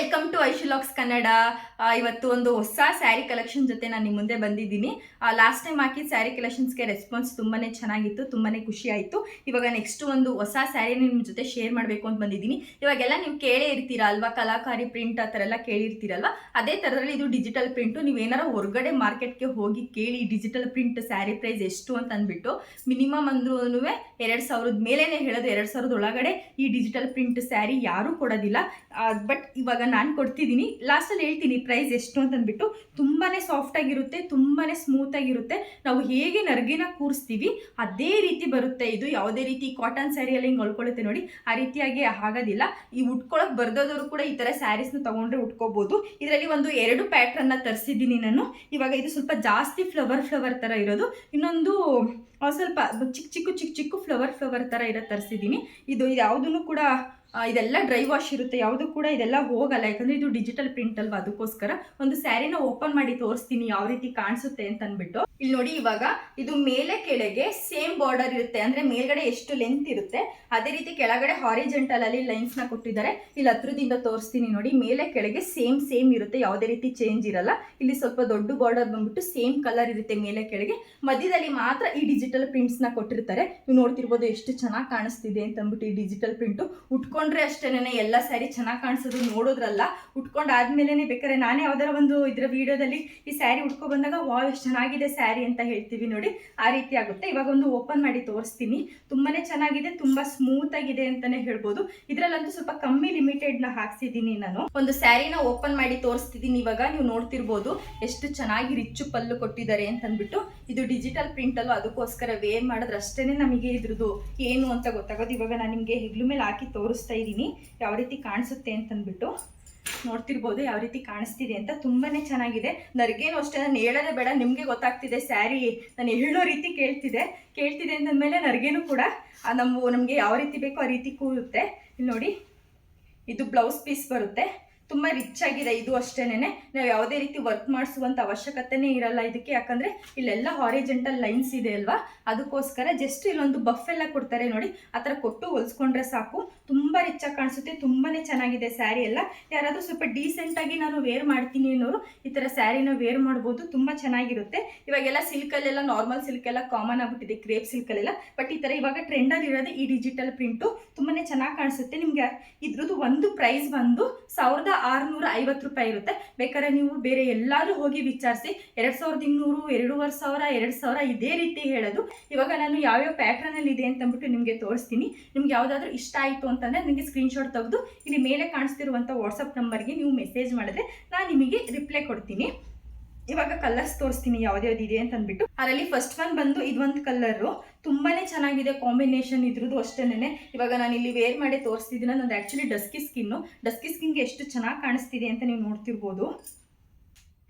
Welcome to ಐಶುಲಾಕ್ಸ್ Kannada. ಇವತ್ತು ಒಂದು ಹೊಸ ಸ್ಯಾರಿ ಕಲೆಕ್ಷನ್ ಜೊತೆ ನಾನು ನಿಮ್ಮ ಮುಂದೆ ಬಂದಿದ್ದೀನಿ. ಲಾಸ್ಟ್ ಟೈಮ್ ಹಾಕಿದ ಸ್ಯಾರಿ ಕಲೆಕ್ಷನ್ಸ್ಗೆ ರೆಸ್ಪಾನ್ಸ್ ತುಂಬಾನೇ ಚೆನ್ನಾಗಿತ್ತು ತುಂಬಾ ಖುಷಿ ಆಯಿತು. ಇವಾಗ ನೆಕ್ಸ್ಟ್ ಒಂದು ಹೊಸ ಸ್ಯಾರಿ ನಿಮ್ಮ ಜೊತೆ ಶೇರ್ ಮಾಡಬೇಕು ಅಂತ ಬಂದಿದ್ದೀನಿ. ಇವಾಗೆಲ್ಲ ನೀವು ಕೇಳೇ ಇರ್ತೀರಾ ಅಲ್ವಾ? ಕಲಾಕಾರಿ ಪ್ರಿಂಟ್ ಆ ಥರ ಎಲ್ಲ ಕೇಳಿರ್ತೀರಲ್ವ? ಅದೇ ಥರದಲ್ಲಿ ಇದು ಡಿಜಿಟಲ್ ಪ್ರಿಂಟು ನೀವೇನಾರು ಹೊರಗಡೆ ಮಾರ್ಕೆಟ್ಗೆ ಹೋಗಿ ಕೇಳಿ ಡಿಜಿಟಲ್ ಪ್ರಿಂಟ್ ಸ್ಯಾರಿ ಪ್ರೈಸ್ ಎಷ್ಟು ಅಂತ ಅಂದ್ಬಿಟ್ಟು ಮಿನಿಮಮ್ ಅಂದ್ರೂ ಎರಡು ಸಾವಿರದ ಮೇಲೇನೆ ಹೇಳೋದು, ಎರಡು ಸಾವಿರದ ಒಳಗಡೆ ಈ ಡಿಜಿಟಲ್ ಪ್ರಿಂಟ್ ಸ್ಯಾರಿ ಯಾರೂ ಕೊಡೋದಿಲ್ಲ. ಬಟ್ ಇವಾಗ ನಾನು ಕೊಡ್ತಿದ್ದೀನಿ ಲಾಸ್ಟಲ್ಲಿ ಹೇಳ್ತೀನಿ ಪ್ರೈಸ್ ಎಷ್ಟು ಅಂತ ಅಂದ್ಬಿಟ್ಟು ತುಂಬಾ ಸಾಫ್ಟಾಗಿರುತ್ತೆ ತುಂಬಾ ಸ್ಮೂತಾಗಿರುತ್ತೆ ನಾವು ಹೇಗೆ ನರ್ಗಿನ ಕೂರಿಸ್ತೀವಿ, ಅದೇ ರೀತಿ ಬರುತ್ತೆ ಇದು. ಯಾವುದೇ ರೀತಿ ಕಾಟನ್ ಸ್ಯಾರಿಯಲ್ಲಿ ಹಿಂಗೆ ಹೊಲ್ಕೊಳ್ಳುತ್ತೆ ನೋಡಿ, ಆ ರೀತಿಯಾಗಿ ಆಗೋದಿಲ್ಲ. ಈ ಉಟ್ಕೊಳಕ್ಕೆ ಬರ್ದೋದವರು ಕೂಡ ಈ ಥರ ಸ್ಯಾರೀಸ್ನ ತೊಗೊಂಡ್ರೆ ಉಟ್ಕೋಬೋದು. ಇದರಲ್ಲಿ ಒಂದು ಎರಡು ಪ್ಯಾಟ್ರನ್ನ ತರಿಸಿದ್ದೀನಿ ನಾನು. ಇವಾಗ ಇದು ಸ್ವಲ್ಪ ಜಾಸ್ತಿ ಫ್ಲವರ್ ಫ್ಲವರ್ ಥರ ಇರೋದು. ಇನ್ನೊಂದು ಸ್ವಲ್ಪ ಚಿಕ್ಕ ಚಿಕ್ಕ ಚಿಕ್ಕ ಚಿಕ್ಕ ಫ್ಲವರ್ ಫ್ಲವರ್ ಥರ ಇರೋ ತರಿಸಿದ್ದೀನಿ ಇದು ಯಾವುದನ್ನು ಕೂಡ ಇದೆಲ್ಲ ಡ್ರೈ ವಾಶ್ ಇರುತ್ತೆ. ಯಾವುದು ಕೂಡ ಇದೆಲ್ಲ ಹೋಗಲ್ಲ. ಯಾಕಂದರೆ ಇದು ಡಿಜಿಟಲ್ ಪ್ರಿಂಟ್ ಅಲ್ವಾ ಅದಕ್ಕೋಸ್ಕರ. ಒಂದು ಸ್ಯಾರಿನ ಓಪನ್ ಮಾಡಿ ತೋರಿಸ್ತೀನಿ ಯಾವ ರೀತಿ ಕಾಣಿಸುತ್ತೆ ಅಂತ ಅಂದ್ಬಿಟ್ಟು ಇಲ್ಲಿ ನೋಡಿ ಇವಾಗ ಇದು ಮೇಲೆ ಕೆಳಗೆ ಸೇಮ್ ಬಾರ್ಡರ್ ಇರುತ್ತೆ. ಅಂದ್ರೆ ಮೇಲ್ಗಡೆ ಎಷ್ಟು ಲೆಂತ್ ಇರುತ್ತೆ. ಅದೇ ರೀತಿ ಕೆಳಗಡೆ ಹಾರಿಜೆಂಟಲ್ ಅಲ್ಲಿ ಲೈನ್ಸ್ನ ಕೊಟ್ಟಿದ್ದಾರೆ. ಇಲ್ಲಿ ಹತ್ರದಿಂದ ತೋರಿಸ್ತೀನಿ ನೋಡಿ. ಮೇಲೆ ಕೆಳಗೆ ಸೇಮ್ ಸೇಮ್ ಇರುತ್ತೆ. ಯಾವುದೇ ರೀತಿ ಚೇಂಜ್ ಇರಲ್ಲ. ಇಲ್ಲಿ ಸ್ವಲ್ಪ ದೊಡ್ಡ ಬಾರ್ಡರ್ ಬಂದ್ಬಿಟ್ಟು ಸೇಮ್ ಕಲರ್ ಇರುತ್ತೆ ಮೇಲೆ ಕೆಳಗೆ. ಮಧ್ಯದಲ್ಲಿ ಮಾತ್ರ ಈ ಡಿಜಿಟಲ್ ಪ್ರಿಂಟ್ಸ್ನ ಕೊಟ್ಟಿರ್ತಾರೆ. ನೀವು ನೋಡ್ತಿರ್ಬೋದು ಎಷ್ಟು ಚೆನ್ನಾಗಿ ಕಾಣಿಸ್ತಿದೆ ಅಂತ ಅಂದ್ಬಿಟ್ಟು ಈ ಡಿಜಿಟಲ್ ಪ್ರಿಂಟು ಉಟ್ಕೊಂಡ್ರೆ ಅಷ್ಟೇನೆ ಎಲ್ಲ ಸ್ಯಾರಿ ಚೆನ್ನಾಗಿ ಕಾಣಿಸೋದು ನೋಡೋದ್ರಲ್ಲ ಉಟ್ಕೊಂಡು ಆದ್ಮೇಲೆ ಬೇಕಾದ್ರೆ ನಾನೇ ಯಾವ್ದಾರ ಒಂದು ಇದರ ವಿಡಿಯೋದಲ್ಲಿ ಈ ಸ್ಯಾರಿ ಉಟ್ಕೊ ಬಂದಾಗ, ವಾವ್, ಎಷ್ಟು ಚೆನ್ನಾಗಿದೆ ಸ್ಯಾರಿ ಅಂತ ಹೇಳ್ತೀವಿ ನೋಡಿ. ಆ ರೀತಿ ಆಗುತ್ತೆ. ಇವಾಗ ಒಂದು ಓಪನ್ ಮಾಡಿ ತೋರಿಸ್ತೀನಿ. ತುಂಬಾನೇ ಚೆನ್ನಾಗಿದೆ, ತುಂಬಾ ಸ್ಮೂತ್ ಆಗಿದೆ ಅಂತಾನೆ ಹೇಳ್ಬೋದು. ಇದ್ರಲ್ಲಂತೂ ಸ್ವಲ್ಪ ಕಮ್ಮಿ ಲಿಮಿಟೆಡ್ನ ಹಾಕ್ಸಿದ್ದೀನಿ ನಾನು. ಒಂದು ಸ್ಯಾರಿನ ಓಪನ್ ಮಾಡಿ ತೋರಿಸ್ತಿದ್ದೀನಿ ಇವಾಗ. ನೀವು ನೋಡ್ತಿರ್ಬೋದು ಎಷ್ಟು ಚೆನ್ನಾಗಿ ರಿಚ್ ಪಲ್ಲು ಕೊಟ್ಟಿದ್ದಾರೆ ಅಂತ ಅಂದ್ಬಿಟ್ಟು ಇದು ಡಿಜಿಟಲ್ ಪ್ರಿಂಟ್ ಅಲ್ಲೂ ಅದಕ್ಕೋಸ್ಕರ ವೇರ್ ಮಾಡಿದ್ರೆ ಅಷ್ಟೇನೆ ನಮಗೆ ಇದ್ರದ್ದು ಏನು ಅಂತ ಗೊತ್ತಾಗೋದು. ಇವಾಗ ನಾನು ನಿಮಗೆ ಹೆಗ್ಲು ಮೇಲೆ ಹಾಕಿ ತೋರಿಸ್ತಾ ಇದ್ದೀನಿ. ಯಾವ ರೀತಿ ಕಾಣಿಸುತ್ತೆ ಅಂತಂದ್ಬಿಟ್ಟು ನೋಡ್ತಿರ್ಬೋದು ಯಾವ ರೀತಿ ಕಾಣಿಸ್ತಿದೆ ಅಂತ. ತುಂಬಾ ಚೆನ್ನಾಗಿದೆ. ನರ್ಗೇನು ಅಷ್ಟೇ, ನಾನು ಹೇಳೋದೇ ಬೇಡ. ನಿಮಗೆ ಗೊತ್ತಾಗ್ತಿದೆ ಸ್ಯಾರಿ ನಾನು ಹೇಳೋ ರೀತಿ ಕೇಳ್ತಿದೆ. ಕೇಳ್ತಿದೆ ಅಂತಂದಮೇಲೆ ನರ್ಗೇನು ಕೂಡ ನಮ್ಮ ನಮಗೆ ಯಾವ ರೀತಿ ಬೇಕೋ ಆ ರೀತಿ ಕೂರುತ್ತೆ. ಇಲ್ಲಿ ನೋಡಿ, ಇದು ಬ್ಲೌಸ್ ಪೀಸ್ ಬರುತ್ತೆ. ತುಂಬ ರಿಚ್ ಆಗಿದೆ ಇದು ಅಷ್ಟೇನೆ ನಾವು ಯಾವುದೇ ರೀತಿ ವರ್ಕ್ ಮಾಡಿಸುವಂಥ ಅವಶ್ಯಕತೆನೇ ಇರಲ್ಲ ಇದಕ್ಕೆ. ಯಾಕಂದರೆ ಇಲ್ಲೆಲ್ಲ ಹಾರಿಜೆಂಟಲ್ ಲೈನ್ಸ್ ಇದೆ ಅಲ್ವಾ? ಅದಕ್ಕೋಸ್ಕರ ಜಸ್ಟ್ ಇಲ್ಲೊಂದು ಬಫ್ ಎಲ್ಲ ಕೊಡ್ತಾರೆ ನೋಡಿ. ಆ ಥರ ಕೊಟ್ಟು ಹೊಲ್ಸ್ಕೊಂಡ್ರೆ ಸಾಕು. ತುಂಬ ರಿಚ್ ಆಗಿ ಕಾಣಿಸುತ್ತೆ. ತುಂಬಾ ಚೆನ್ನಾಗಿದೆ ಸ್ಯಾರಿ ಎಲ್ಲ. ಯಾರಾದರೂ ಸ್ವಲ್ಪ ಡೀಸೆಂಟಾಗಿ ನಾನು ವೇರ್ ಮಾಡ್ತೀನಿ ಅನ್ನೋರು ಈ ಥರ ಸ್ಯಾರಿನ ವೇರ್ ಮಾಡ್ಬೋದು. ತುಂಬ ಚೆನ್ನಾಗಿರುತ್ತೆ. ಇವಾಗೆಲ್ಲ ಸಿಲ್ಕಲ್ಲೆಲ್ಲ ನಾರ್ಮಲ್ ಸಿಲ್ಕ್ ಎಲ್ಲ ಕಾಮನ್ ಆಗಿಬಿಟ್ಟಿದೆ. ಕ್ರೇಪ್ ಸಿಲ್ಕಲ್ಲೆಲ್ಲ ಬಟ್ ಈ ಥರ ಇವಾಗ ಟ್ರೆಂಡಲ್ಲಿ ಇರೋದು ಈ ಡಿಜಿಟಲ್ ಪ್ರಿಂಟು ತುಂಬಾ ಚೆನ್ನಾಗಿ ಕಾಣಿಸುತ್ತೆ. ನಿಮಗೆ ಇದ್ರದ್ದು ಒಂದು ಪ್ರೈಸ್ ಬಂದು ಸಾವಿರದ ಆರುನೂರ ಐವತ್ತು ರೂಪಾಯಿ ಇರುತ್ತೆ. ಬೇಕಾದ್ರೆ ನೀವು ಬೇರೆ ಎಲ್ಲಾದ್ರೂ ಹೋಗಿ ವಿಚಾರಿಸಿ, ಎರಡು ಸಾವಿರದ ಇನ್ನೂರು, ಎರಡೂವರೆ ಸಾವಿರ, ಎರಡು ಸಾವಿರ ಇದೇ ರೀತಿ ಹೇಳೋದು. ಇವಾಗ ನಾನು ಯಾವ್ಯಾವ ಪ್ಯಾಟ್ರನಲ್ಲಿ ಇದೆ ಅಂತ ಅಂದ್ಬಿಟ್ಟು ನಿಮಗೆ ತೋರಿಸ್ತೀನಿ. ನಿಮ್ಗೆ ಯಾವುದಾದ್ರೂ ಇಷ್ಟ ಆಯಿತು ಅಂತಂದರೆ ನಿಮಗೆ ಸ್ಕ್ರೀನ್ಶಾಟ್ ತೆಗೆದು, ಇಲ್ಲಿ ಮೇಲೆ ಕಾಣಿಸ್ತಿರುವಂಥ ವಾಟ್ಸಪ್ ನಂಬರ್ಗೆ ನೀವು ಮೆಸೇಜ್ ಮಾಡಿದ್ರೆ ನಾನು ನಿಮಗೆ ರಿಪ್ಲೈ ಕೊಡ್ತೀನಿ. ಇವಾಗ ಕಲರ್ಸ್ ತೋರಿಸ್ತೀನಿ ಯಾವ್ದ್ಯಾವ್ದು ಇದೆ ಅಂತ ಅಂದ್ಬಿಟ್ಟು ಅದರಲ್ಲಿ ಫಸ್ಟ್ ಒನ್ ಬಂದು ಇದೊಂದು ಕಲರು ತುಂಬಾನೇ ಚೆನ್ನಾಗಿದೆ ಕಾಂಬಿನೇಷನ್ ಇದ್ರದ್ದು ಅಷ್ಟೇನೆ ಇವಾಗ ನಾನು ಇಲ್ಲಿ ವೇರ್ ಮಾಡಿ ತೋರಿಸ್ತಿದ್ದೀನಿ ನಂದು ಆ್ಯಕ್ಚುಲಿ ಡಸ್ಕಿ ಸ್ಕಿನ್ನು ಡಸ್ಕಿ ಸ್ಕಿನ್ಗೆ ಎಷ್ಟು ಚೆನ್ನಾಗಿ ಕಾಣಿಸ್ತಿದೆ ಅಂತ ನೀವು ನೋಡ್ತಿರ್ಬೋದು.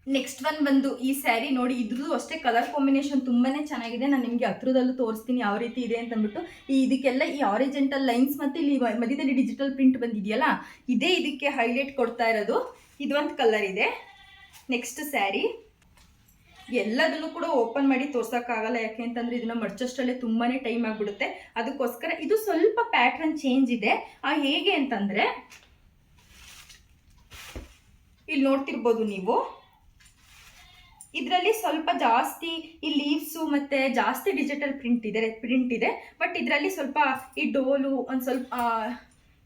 ನೆಕ್ಸ್ಟ್ ಒನ್ ಬಂದು ಈ ಸ್ಯಾರಿ ನೋಡಿ ಇದ್ರದ್ದು ಅಷ್ಟೇ ಕಲರ್ ಕಾಂಬಿನೇಷನ್ ತುಂಬಾನೇ ಚೆನ್ನಾಗಿದೆ. ನಾನು ನಿಮಗೆ ಹತ್ರದಲ್ಲೂ ತೋರಿಸ್ತೀನಿ ಯಾವ ರೀತಿ ಇದೆ ಅಂತ ಅಂದ್ಬಿಟ್ಟು ಈ ಇದಕ್ಕೆಲ್ಲ ಈ ಆರಿಜೆಂಟಲ್ ಲೈನ್ಸ್ ಮತ್ತೆ ಇಲ್ಲಿ ಮಧ್ಯದಲ್ಲಿ ಡಿಜಿಟಲ್ ಪ್ರಿಂಟ್ ಬಂದಿದೆಯಲ್ಲ, ಇದೇ ಇದಕ್ಕೆ ಹೈಲೈಟ್ ಕೊಡ್ತಾ ಇರೋದು. ಇದೊಂದು ಕಲರ್ ಇದೆ. ನೆಕ್ಸ್ಟ್ ಸ್ಯಾರಿ ಎಲ್ಲದನ್ನು ಕೂಡ ಓಪನ್ ಮಾಡಿ ತೋರ್ಸೋಕ್ಕಾಗಲ್ಲ. ಯಾಕೆ ಅಂತಂದ್ರೆ ಇದನ್ನ ಮಡ್ಚಷ್ಟಲ್ಲೇ ತುಂಬಾನೇ ಟೈಮ್ ಆಗಿಬಿಡುತ್ತೆ. ಅದಕ್ಕೋಸ್ಕರ ಇದು ಸ್ವಲ್ಪ ಪ್ಯಾಟ್ರನ್ ಚೇಂಜ್ ಇದೆ. ಆ ಹೇಗೆ ಅಂತಂದ್ರೆ, ಇಲ್ಲಿ ನೋಡ್ತಿರ್ಬೋದು ನೀವು. ಇದರಲ್ಲಿ ಸ್ವಲ್ಪ ಜಾಸ್ತಿ ಈ ಲೀವ್ಸು ಮತ್ತೆ ಜಾಸ್ತಿ ಡಿಜಿಟಲ್ ಪ್ರಿಂಟ್ ಇದೆ ಪ್ರಿಂಟ್ ಇದೆ. ಬಟ್ ಇದರಲ್ಲಿ ಸ್ವಲ್ಪ ಈ ಡೋಲು ಒಂದು ಸ್ವಲ್ಪ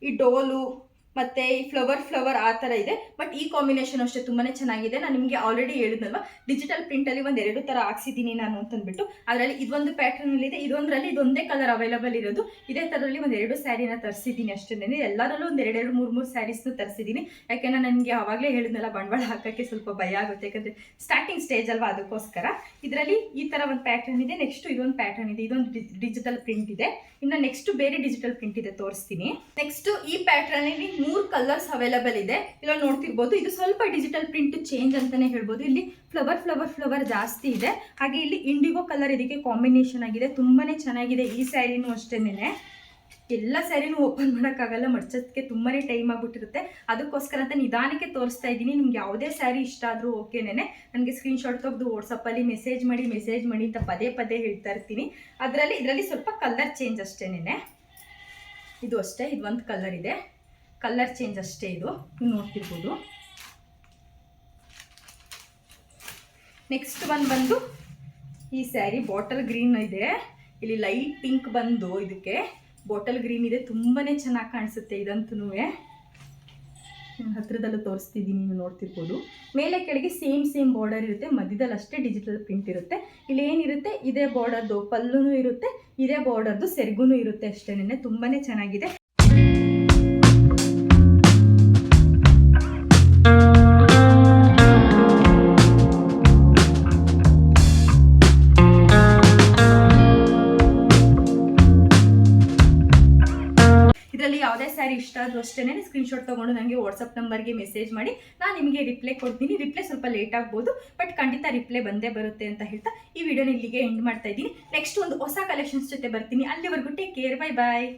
ಈ ಡೋಲು ಮತ್ತೆ ಈ ಫ್ಲವರ್ ಫ್ಲವರ್ ಆ ಥರ ಇದೆ. ಬಟ್ ಈ ಕಾಂಬಿನೇಷನ್ ಅಷ್ಟೇ ತುಂಬಾನೇ ಚೆನ್ನಾಗಿದೆ. ನಾನು ನಿಮಗೆ ಆಲ್ರೆಡಿ ಹೇಳಿದ್ನಲ್ವಾ? ಡಿಜಿಟಲ್ ಪ್ರಿಂಟಲ್ಲಿ ಒಂದು ಎರಡು ಥರ ಹಾಕ್ಸಿದ್ದೀನಿ ನಾನು ಅಂತಂದ್ಬಿಟ್ಟು. ಅದರಲ್ಲಿ ಇದೊಂದು ಪ್ಯಾಟರ್ನಲ್ಲಿ ಇದೆ, ಇದೊಂದರಲ್ಲಿ ಇದೊಂದೇ ಕಲರ್ ಅವೈಲಬಲ್ ಇರೋದು. ಇದೇ ಥರದಲ್ಲಿ ಒಂದು ಎರಡು ಸ್ಯಾರಿನ ತರಿಸಿದ್ದೀನಿ ಅಷ್ಟೇ ಎಲ್ಲರಲ್ಲೂ ಒಂದು ಎರಡೆರಡು, ಮೂರು ಮೂರು ಸ್ಯಾರೀಸ್ನು ತರಿಸಿದ್ದೀನಿ. ಯಾಕೆಂದ್ರೆ ನನಗೆ ಆವಾಗಲೇ ಹೇಳಿದ್ನಲ್ಲ, ಬಂಡವಾಳ ಹಾಕೋಕ್ಕೆ ಸ್ವಲ್ಪ ಭಯ ಆಗುತ್ತೆ. ಯಾಕಂದರೆ ಸ್ಟಾರ್ಟಿಂಗ್ ಸ್ಟೇಜ್ ಅಲ್ವಾ ಅದಕ್ಕೋಸ್ಕರ. ಇದರಲ್ಲಿ ಈ ಥರ ಒಂದು ಪ್ಯಾಟರ್ನ್ ಇದೆ. ನೆಕ್ಸ್ಟ್ ಇದೊಂದು ಪ್ಯಾಟರ್ನ್ ಇದೆ. ಇದೊಂದು ಡಿಜಿಟಲ್ ಪ್ರಿಂಟ್ ಇದೆ. ಇನ್ನು ನೆಕ್ಸ್ಟ್ ಬೇರೆ ಡಿಜಿಟಲ್ ಪ್ರಿಂಟ್ ಇದೆ ತೋರಿಸ್ತೀನಿ. ನೆಕ್ಸ್ಟ್ ಈ ಪ್ಯಾಟರ್ನ್ ಅಲ್ಲಿ ಮೂರು ಕಲರ್ಸ್ ಅವೈಲಬಲ್ ಇದೆ. ಇಲ್ಲ ನೋಡ್ತಿರ್ಬೋದು, ಇದು ಸ್ವಲ್ಪ ಡಿಜಿಟಲ್ ಪ್ರಿಂಟ್ ಚೇಂಜ್ ಅಂತಾನೆ ಹೇಳ್ಬೋದು. ಇಲ್ಲಿ ಫ್ಲವರ್ ಫ್ಲವರ್ ಫ್ಲವರ್ ಜಾಸ್ತಿ ಇದೆ. ಹಾಗೆ ಇಲ್ಲಿ ಇಂಡಿಗೋ ಕಲರ್ ಇದಕ್ಕೆ ಕಾಂಬಿನೇಷನ್ ಆಗಿದೆ. ತುಂಬಾನೇ ಚೆನ್ನಾಗಿದೆ ಈ ಸ್ಯಾರಿನೂ ಅಷ್ಟೇನೆ ಎಲ್ಲ ಸ್ಯಾರಿನೂ ಓಪನ್ ಮಾಡೋಕ್ಕಾಗಲ್ಲ ಮಡ್ಚೋದಕ್ಕೆ ತುಂಬಾ ಟೈಮ್ ಆಗಿಬಿಟ್ಟಿರುತ್ತೆ. ಅದಕ್ಕೋಸ್ಕರ ಅಂತ ನಿಧಾನಕ್ಕೆ ತೋರಿಸ್ತಾ ಇದ್ದೀನಿ. ನಿಮ್ಗೆ ಯಾವುದೇ ಸ್ಯಾರಿ ಇಷ್ಟ ಆದರೂ ಓಕೆನೇ ನನಗೆ ಸ್ಕ್ರೀನ್ಶಾಟ್ ತೆಗೆದು ವಾಟ್ಸಪ್ಪಲ್ಲಿ ಮೆಸೇಜ್ ಮಾಡಿ ಮೆಸೇಜ್ ಮಾಡಿ ಅಂತ ಪದೇ ಪದೇ ಹೇಳ್ತಾ ಇರ್ತೀನಿ. ಅದರಲ್ಲಿ, ಇದರಲ್ಲಿ ಸ್ವಲ್ಪ ಕಲರ್ ಚೇಂಜ್ ಅಷ್ಟೇನೆ ಇದು ಅಷ್ಟೇ, ಇದು ಒಂದು ಕಲರ್ ಇದೆ. ಕಲರ್ ಚೇಂಜ್ ಅಷ್ಟೇ ಇದು. ನೀವು ನೋಡ್ತಿರ್ಬೋದು. ನೆಕ್ಸ್ಟ್ ಒಂದು ಬಂದು ಈ ಸ್ಯಾರಿ ಬಾಟಲ್ ಗ್ರೀನ್ ಇದೆ. ಇಲ್ಲಿ ಲೈಟ್ ಪಿಂಕ್ ಬಂದು ಇದಕ್ಕೆ ಬಾಟಲ್ ಗ್ರೀನ್ ಇದೆ. ತುಂಬಾ ಚೆನ್ನಾಗಿ ಕಾಣಿಸುತ್ತೆ ಇದಂತೂ ಹತ್ರದಲ್ಲೂ ತೋರಿಸ್ತಿದ್ದೀನಿ, ನೀವು ನೋಡ್ತಿರ್ಬೋದು. ಮೇಲೆ ಕೆಳಗೆ ಸೇಮ್ ಸೇಮ್ ಬಾರ್ಡರ್ ಇರುತ್ತೆ. ಮಧ್ಯದಲ್ಲಿ ಅಷ್ಟೇ ಡಿಜಿಟಲ್ ಪ್ರಿಂಟ್ ಇರುತ್ತೆ. ಇಲ್ಲಿ ಏನಿರುತ್ತೆ? ಇದೇ ಬಾರ್ಡರ್ದು ಪಲ್ಲೂ ಇರುತ್ತೆ. ಇದೇ ಬಾರ್ಡರ್ದು ಸೆರ್ಗೂ ಇರುತ್ತೆ ಅಷ್ಟೇನೆ ತುಂಬಾ ಚೆನ್ನಾಗಿದೆ. ಇಷ್ಟ ಆದರೂ ಅಷ್ಟೇ ಸ್ಕ್ರೀನ್ಶಾಟ್ ತೊಗೊಂಡು ನನಗೆ ವಾಟ್ಸಪ್ ನಂಬರ್ಗೆ ಮೆಸೇಜ್ ಮಾಡಿ. ನಾನು ನಿಮಗೆ ರಿಪ್ಲೈ ಕೊಡ್ತೀನಿ. ರಿಪ್ಲೈ ಸ್ವಲ್ಪ ಲೇಟ್ ಆಗ್ಬೋದು ಬಟ್ ಖಂಡಿತ ರಿಪ್ಲೈ ಬಂದೇ ಬರುತ್ತೆ ಅಂತ ಹೇಳ್ತಾ ಈ ವಿಡಿಯೋನ ಇಲ್ಲಿಗೆ ಎಂಡ್ ಮಾಡ್ತಾ ಇದ್ದೀನಿ. ನೆಕ್ಸ್ಟ್ ಒಂದು ಹೊಸ ಕಲೆಕ್ಷನ್ಸ್ ಜೊತೆ ಬರ್ತೀನಿ. ಅಲ್ಲಿವರೆಗೂ ಟೇಕ್ ಕೇರ್ ಬೈ ಬಾಯ್